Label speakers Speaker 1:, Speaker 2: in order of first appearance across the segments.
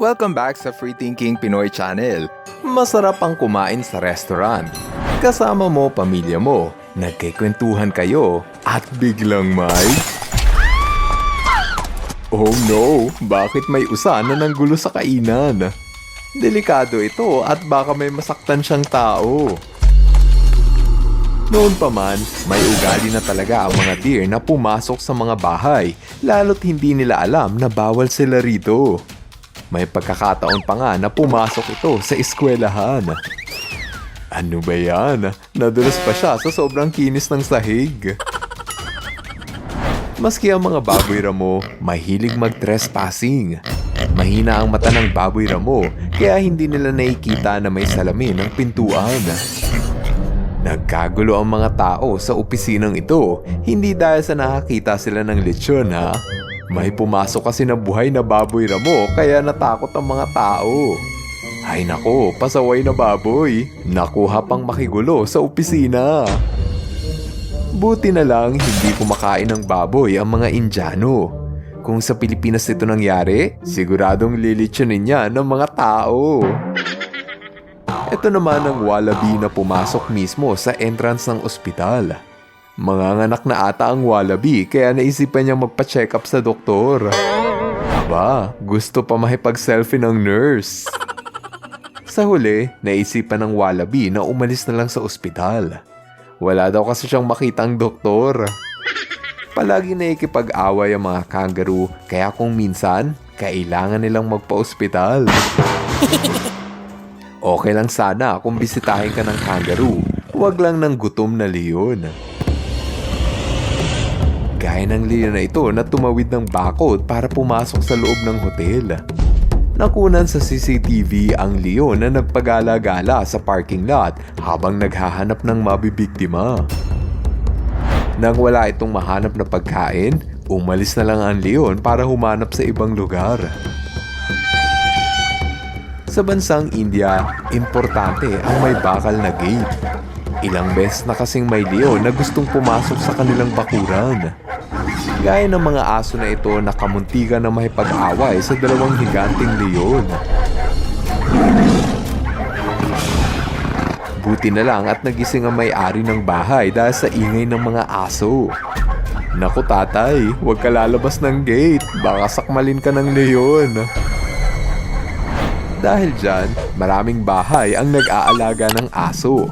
Speaker 1: Welcome back sa Free Thinking Pinoy Channel. Masarap ang kumain sa restaurant. Kasama mo pamilya mo, nagkikwentuhan kayo, at biglang may... Oh no, bakit may usana ng gulo sa kainan? Delikado ito at baka may masaktan siyang tao. Noon pa man, may ugali na talaga ang mga deer na pumasok sa mga bahay, lalo't hindi nila alam na bawal sila rito. May pagkakataon pa nga na pumasok ito sa eskwelahan. Ano ba yan? Nadulas pa siya sa sobrang kinis ng sahig. Maski ang mga baboy ramo, mahilig mag-trespassing. Mahina ang mata ng baboy ramo, kaya hindi nila nakikita na may salamin ng pintuan. Nagkagulo ang mga tao sa opisinang ito, hindi dahil sa nakakita sila ng lechon ha. May pumasok kasi na buhay na baboy ramo kaya natakot ang mga tao. Ay nako, pasaway na baboy. Nakuha pang makigulo sa opisina. Buti na lang hindi kumakain ng baboy ang mga Indiano. Kung sa Pilipinas ito nangyari, siguradong lilitsunin niya ng mga tao. Ito naman ang wallaby na pumasok mismo sa entrance ng ospital. Manganganak na ata ang wallaby kaya naisipan niya magpa-check up sa doktor. Aba, gusto pa mahipag-selfie ng nurse. Sa huli, naisipan ng wallaby na umalis na lang sa ospital. Wala daw kasi siyang makitang doktor. Palagi nakikipag-away ang mga kangaroo kaya kung minsan, kailangan nilang magpa-ospital. Okay lang sana kung bisitahin ka ng kangaroo, huwag lang ng gutom na leon. Gaya ng leon na ito na tumawid ng bakod para pumasok sa loob ng hotel. Nakunan sa CCTV ang leon na nagpagala-gala sa parking lot habang naghahanap ng mabibiktima. Nang wala itong mahanap na pagkain, umalis na lang ang leon para humanap sa ibang lugar. Sa bansang India, importante ang may bakal na gate. Ilang beses na kasing may leon na gustong pumasok sa kanilang bakuran. Gaya ng mga aso na ito na kamuntikan na mahipag-away sa dalawang higanting leon. Buti na lang at nagising ang may-ari ng bahay dahil sa ingay ng mga aso. Naku tatay, huwag ka lalabas ng gate, baka sakmalin ka ng leon. Dahil dyan, maraming bahay ang nag-aalaga ng aso.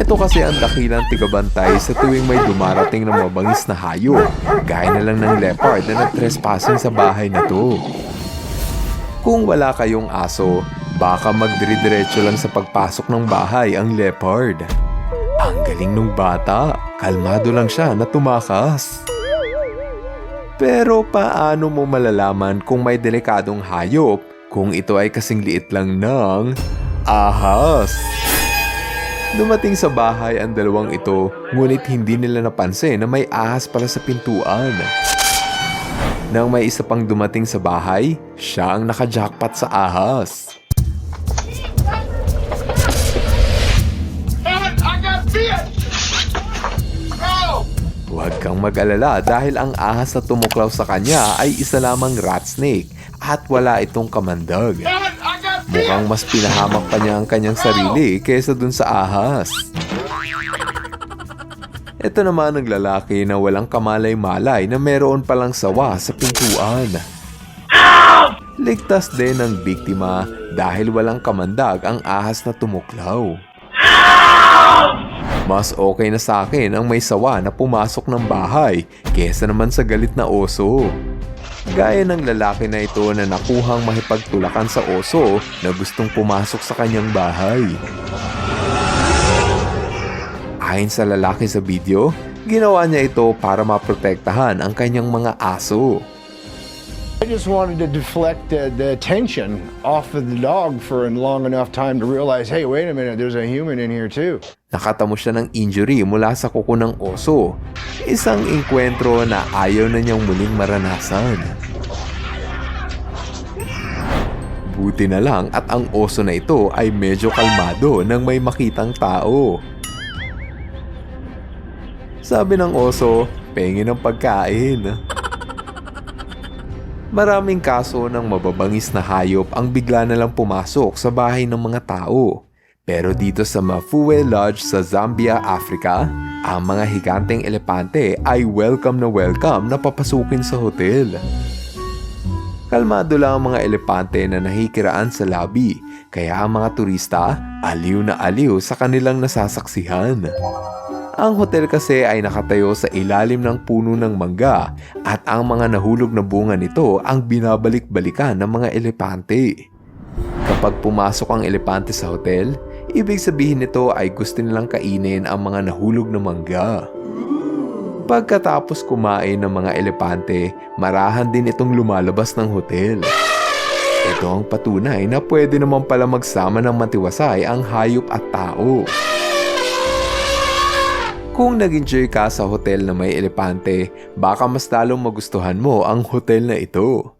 Speaker 1: Ito kasi ang dakilang tigabantay sa tuwing may dumarating na mabangis na hayop, gaya na lang ng leopard na nag-trespassing sa bahay na to. Kung wala kayong aso, baka magdire-diretso lang sa pagpasok ng bahay ang leopard. Ang galing nung bata, kalmado lang siya na tumakas. Pero paano mo malalaman kung may delikadong hayop kung ito ay kasing liit lang ng ahas? Dumating sa bahay ang dalawang ito, ngunit hindi nila napansin na may ahas pala sa pintuan. Nang may isa pang dumating sa bahay, siya ang nakajackpot sa ahas. Huwag kang mag-alala dahil ang ahas na tumuklaw sa kanya ay isa lamang rat snake at wala itong kamandag. Mukhang mas pinahamak pa niya ang kanyang sarili kaysa dun sa ahas. Ito naman ang lalaki na walang kamalay-malay na meron palang sawa sa pintuan. Ligtas din ang biktima dahil walang kamandag ang ahas na tumuklaw. Mas okay na sa akin ang may sawa na pumasok ng bahay kesa naman sa galit na oso. Gaya ng lalaki na ito na nakuhang mahipagtulakan sa oso na gustong pumasok sa kanyang bahay. Ayon sa lalaki sa video, ginawa niya ito para maprotektahan ang kanyang mga aso.
Speaker 2: Just wanted to deflect the, the attention off of the dog for a long enough time to realize, hey, wait a minute, there's a human in here too.
Speaker 1: Nakatamo siya ng injury mula sa kuko ng oso. Isang inkwentro na ayaw na niyang muling maranasan. Buti na lang at ang oso na ito ay medyo kalmado nang may makitang tao. Sabi ng oso, pengi ng pagkain. Maraming kaso ng mababangis na hayop ang bigla na lang pumasok sa bahay ng mga tao. Pero dito sa Mafue Lodge sa Zambia, Africa, ang mga higanteng elepante ay welcome na welcome na papasukin sa hotel. Kalmado lang ang mga elepante na nahikiraan sa lobby, kaya ang mga turista aliw na aliw sa kanilang nasasaksihan. Ang hotel kasi ay nakatayo sa ilalim ng puno ng mangga at ang mga nahulog na bunga nito ang binabalik-balikan ng mga elepante. Kapag pumasok ang elepante sa hotel, ibig sabihin nito ay gusto nilang kainin ang mga nahulog na mangga. Pagkatapos kumain ng mga elepante, marahan din itong lumalabas ng hotel. Ito ang patunay na pwede naman pala magsama ng matiwasay ang hayop at tao. Kung nag-enjoy ka sa hotel na may elepante, baka mas lalong magustuhan mo ang hotel na ito.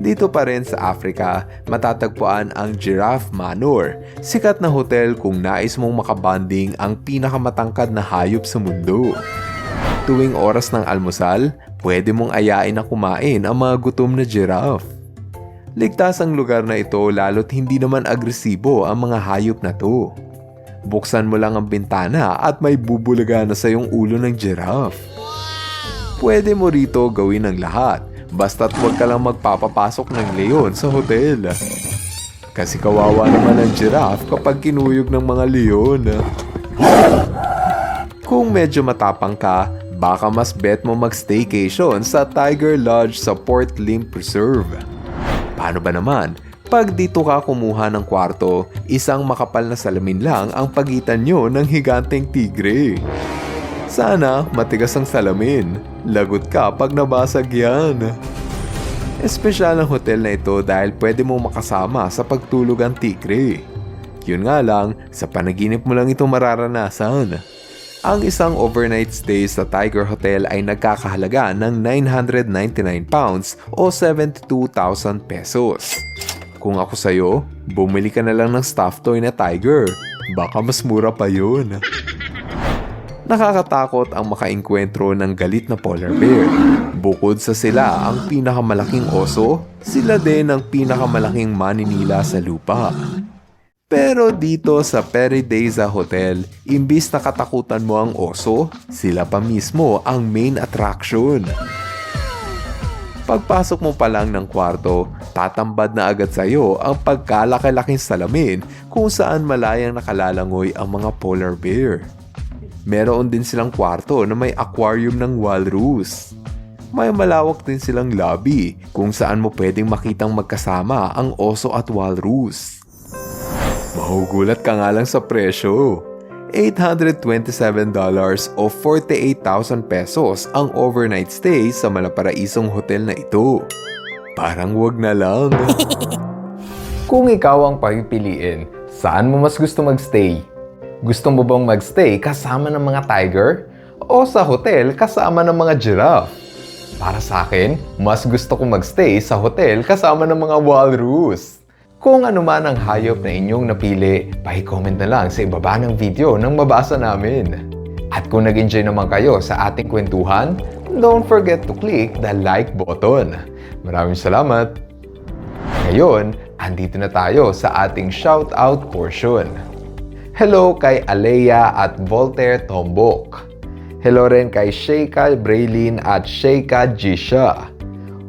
Speaker 1: Dito pa rin sa Africa, matatagpuan ang Giraffe Manor, sikat na hotel kung nais mong makabanding ang pinakamatangkad na hayop sa mundo. Tuwing oras ng almusal, pwede mong ayain na kumain ang mga gutom na giraffe. Ligtas ang lugar na ito lalo't hindi naman agresibo ang mga hayop na to. Buksan mo lang ang bintana at may bubulaga na sa iyong ulo ng giraffe. Pwede mo rito gawin ang lahat, basta't huwag ka lang magpapapasok ng leon sa hotel. Kasi kawawa naman ang giraffe kapag kinuyog ng mga leon. Kung medyo matapang ka, baka mas bet mo mag-staycation sa Tiger Lodge sa Port Lim Preserve. Paano ba naman? Pag dito ka kumuha ng kwarto, isang makapal na salamin lang ang pagitan nyo ng higanteng tigre. Sana matigas ang salamin. Lagot ka pag nabasag yan. Espesyal ang hotel na ito dahil pwede mo makasama sa pagtulog ang tigre. Yun nga lang, sa panaginip mo lang ito mararanasan. Ang isang overnight stay sa Tiger Hotel ay nagkakahalaga ng 999 pounds o 72,000 pesos. Kung ako sa'yo, bumili ka na lang ng stuffed toy na tiger. Baka mas mura pa yun. Nakakatakot ang makaengkwentro ng galit na polar bear. Bukod sa sila ang pinakamalaking oso, sila din ang pinakamalaking maninila sa lupa. Pero dito sa Perideza Hotel, imbis na katakutan mo ang oso, sila pa mismo ang main attraction. Pagpasok mo pa lang ng kwarto, tatambad na agad sa'yo ang pagkalaki-laking salamin kung saan malayang nakalalangoy ang mga polar bear. Meron din silang kwarto na may aquarium ng walrus. May malawak din silang lobby kung saan mo pwedeng makitang magkasama ang oso at walrus. Mahugulat ka nga lang sa presyo. $827 o 48,000 pesos ang overnight stay sa malaparaisong hotel na ito. Parang wag na lang.
Speaker 3: Kung ikaw ang pagpipiliin, saan mo mas gusto magstay? Gusto mo bang magstay kasama ng mga tiger? O sa hotel kasama ng mga giraffe? Para sa akin, mas gusto ko magstay sa hotel kasama ng mga walrus. Kung ano man ang hayop na inyong napili, pa-comment na lang sa ibaba ng video nang mabasa namin. At kung nag-enjoy naman kayo sa ating kwentuhan, don't forget to click the like button. Maraming salamat! Ngayon, andito na tayo sa ating shoutout portion. Hello kay Alea at Voltaire Tombok. Hello rin kay Sheika Braylin at Sheika Jisha.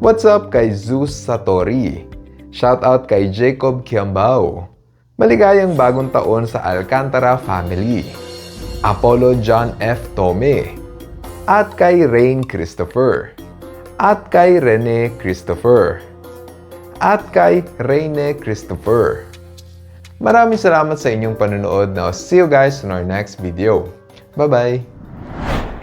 Speaker 3: What's up kay Zeus Satori? Shoutout kay Jacob Kiambao. Maligayang bagong taon sa Alcantara family. Apollo John F. Tome. At kay Rain Christopher. At kay Rene Christopher. At kay Rene Christopher. Maraming salamat sa inyong panonood. Now, see you guys in our next video. Bye-bye!